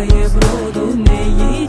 немає бруду, не їй.